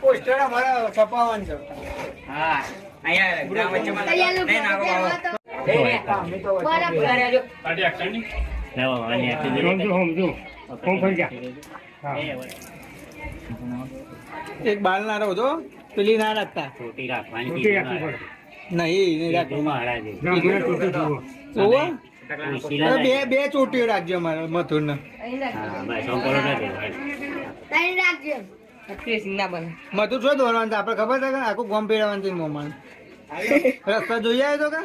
Poster અમારે છપાવવાનું છે. હા અહીંયા. એક બાલ ના રહો તો પેલી ના રાખતા. નહીં બે બે ચોટીઓ રાખજો મારા મથુર ને રાખજો મથુર શું દોરવાનું છે આપણે ખબર છે કે આખું ગોમ પીડવાનું છે મોમાં રસ્તા જોઈ આવ્યો તો કે?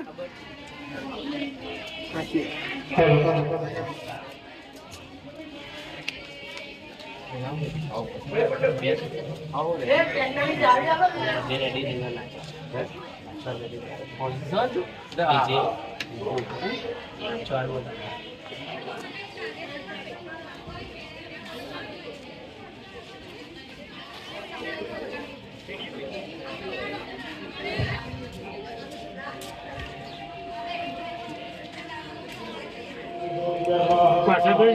હા. પકડા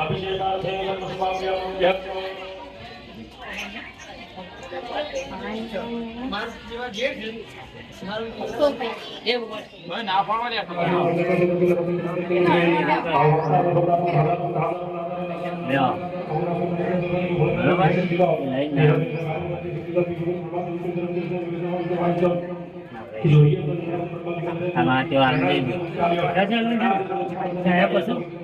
ગુરુગ્રામ જાતિકા સદા જોટે મુસા કોવિદ કે દેશમાતિ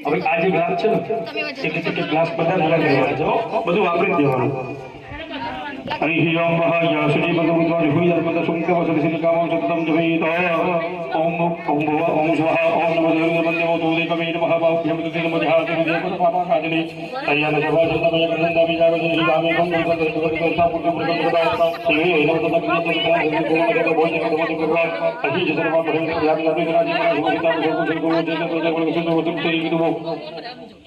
હવે આ જે ગ્લાસ છે ને એક ગ્લાસ બધા લેવાના છે બધું વાપરી દેવાનું. हरिः ओं वहाय श्रीभगवद्वारि भूयर्पद शुङ्कवसरिसिलिकामां सततं जपेत ॐ ॐ भुव ॐ स्वः ॐ नमो देवदेवदेवमे नमः बाभ्यमृते नमो जहातिदेवपापाकादिने तय्यानजभाषतमयकृतन्दाभिजागजनिरामेकं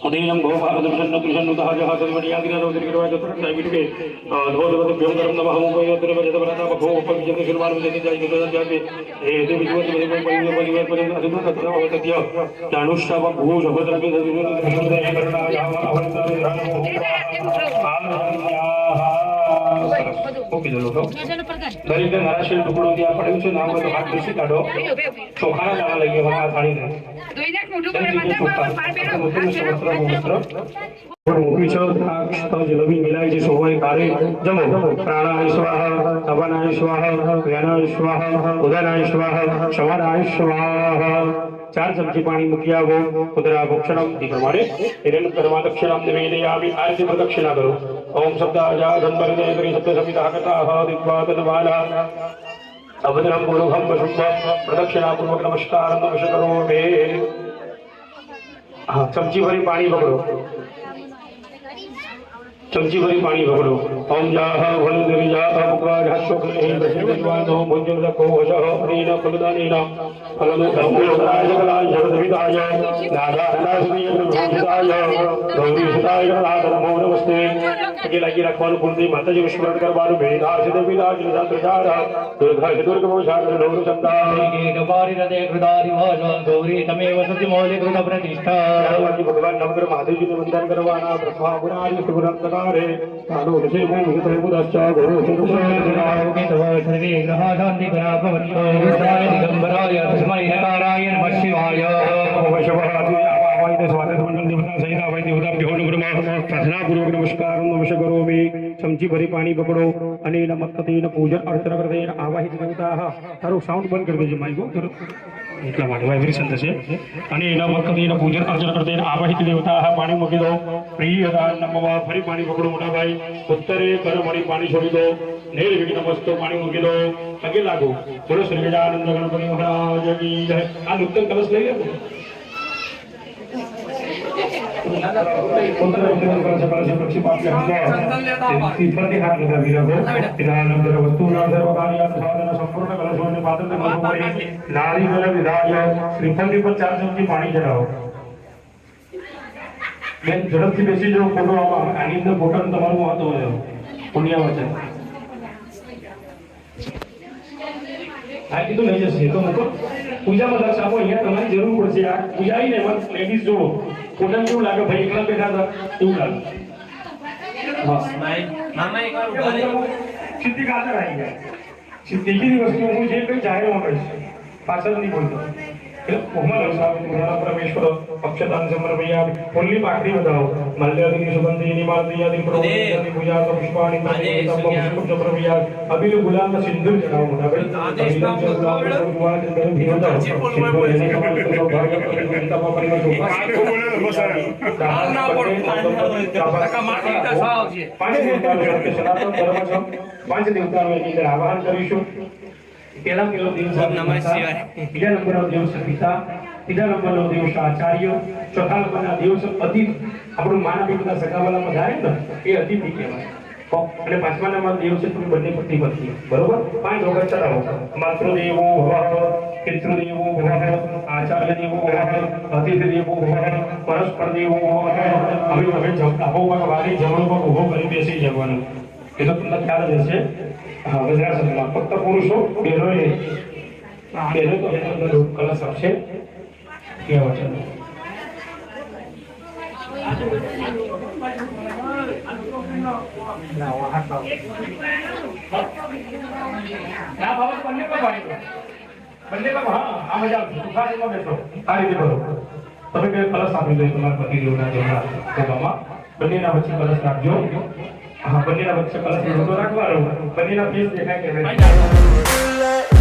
உதயம் கோபாலதம் சன்னு கிருஷ்ணு தாஜஹா சர்வணியாகிரோதிரிகிரோஜத்ரக்ஷாவிடுகே தோதவத દરેક નારાશીલ ટુકડો ત્યાં પડ્યું છે નામ બધું હાથ કાઢો ચોખાના દાણા થાળીને જલબી મિલાય છે સોવાય કારે જમો પ્રાણાય સ્વાહ તપનાય સ્વાહ જ્ઞાનાય સ્વાહ ઉદનાય સ્વાહ શવાનાય સ્વાહ ચાર ચમચી પાણી મૂકી આવો ઉદરા ભક્ષણમ એ પ્રમાણે હિરણ કર્મા દક્ષિણામ નિવેદયામિ આ રીતે પ્રદક્ષિણા કરો ઓમ શબ્દાજા ધનવરદે કરી શબ્દ સમિતા કથા દિત્વા તદવાલા અભદ્રમ પુરુષમ શુભ પ્રદક્ષિણા પૂર્વક નમસ્કાર નમસ્ કરો મે હા ચમચી ભરી પાણી પકડો चमची भरी पानी पकड़ो हम जाह भल गिरिजाह मुखार हशोक नहीं बसवान हो भुजन रखो वश हो प्रीन फलदानीना फलनु धम्मोदाय जगलाय जगदविदाय नादा नासुनीय भूताय गौरी सुताय नादा नमो नमस्ते अकेला की रखवानु कुंती माता जी को स्मरण करवानु भेदा से देवी प्रचार दुर्गा से दुर्ग मोह शार नोर संता एक रदे कृदारी वाज गौरी तमेव सति मौले कृत प्रतिष्ठा। भगवान भगवान नवग्रह महादेव जी ने वंदन करवाना प्रभा गुणारी सुगुण प्रकारे तानो से भूमि मुझे बुदाचा गुरु सुगुणाओ के तव सर्वे ग्रहा धान्य ग्रापवन्तो दिगंबराय अस्मै नकारायण शिवाय ओम शिवाय નમઃ પ્રાર્થનાપૂર્વક નમસ્કાર નમસ્કાર કરોમિ ચમચી ભરી પાણી પકડો અને એના મતકથેન પૂજન અર્ચન કરતેન આવાહિત દેવતા તારું સાઉન્ડ બંધ કરી દેજો માઈકો એટલા માટે વાઇબ્રેશન થશે અને એના મતકથેન પૂજન અર્ચન કરતેન આવાહિત દેવતા પાણી મૂકી દો પ્રિય દાન નમવા ફરી પાણી પકડો મોટા ભાઈ ઉત્તરે કર મળી પાણી છોડી દો નેર વિઘ્ન મસ્તો પાણી મૂકી દો પગે લાગો બોલો શ્રી ગજાનંદ ગણપતિ મહારાજ કી જય આ નૂતન કલશ લઈ લે પાણી ચડાવો બેન ઝડપથી બેસી જાઓ ફોટો આમાં આની અંદર ફોટો તમારું મહત્વ હોય પુણ્ય વચન હા કીધું લઈ જશે એ તો મૂકો પૂજામાં લક્ષ આપો અહીંયા તમારી જરૂર પડશે આ પૂજા આવીને એમાં લેડીઝ જુઓ ફોટા કેવું લાગે? ભાઈ એકલા બેઠા હતા. એવું લાગે. સિદ્ધિ કાતર આવી જાય. સિદ્ધિ વસ્તુ હું જે કંઈ જાહેરમાં કહીશ પાછળ નહીં બોલતો. એટલે કોમલ અવસાવ પૂર્ણ પરમેશ્વર અક્ષતાન સમર્પયામિ ફૂલની પાકડી બતાવો મલ્યાદિની સુગંધી નિમાલદિયાદિ પ્રભુયાદિ પૂજા તો પુષ્પાણી તપમ પુષ્પ પ્રભુયા અબિલ ગુલામ સિંદૂર ચડાવો મોટા ભાઈ અબિલ ગુલામ ગુલામ સિંદૂર ભીમતા સિંદૂર એને કમલ તો ભાગ્ય પરિવર્તન પરિવર્તન પાંચ દેવતાનો સનાતન ધર્મ છે પાંચ દેવતાનો એની અંદર આવાહન કરીશું પહેલા પેલો દિવસ બીજા નંબરનો દિવસ પિતા ત્રીજા નંબરનો દિવસ આચાર્ય ચોથા નંબરના દિવસ અતિથિ આપણું માનવી બધા સગાવાલામાં જાય ને એ અતિથિ કહેવાય અને પાંચમા નંબર દિવસે તમે બંને પતિ પત્ની બરોબર પાંચ વખત ચલાવો માતૃદેવો ભવ પિતૃદેવો ભવ આચાર્ય દેવો ભવ અતિથિ દેવો ભવ પરસ્પર દેવો ભવ હવે હવે ડાબો પગ વાળી જમણો પગ ઊભો કરી બેસી જવાનું એ તો તમને ખ્યાલ જ હશે હા વજ્રાસનમાં ફક્ત પુરુષો, બહેનોએ બહેનો તો કલશ આપશે? કે વચન ના, બાબા, બંને પર પાડી બંને પર, હા, આ મજા આવશે. કરો. તમે કલશ આપી દો તમારા પતિ દેવના દેવના સભામાં બંનેના વચ્ચે કલશ રાખજો. હા બંનેના વચ્ચે કલર રાખવાનો બંનેના ફેસ દેખાય કે?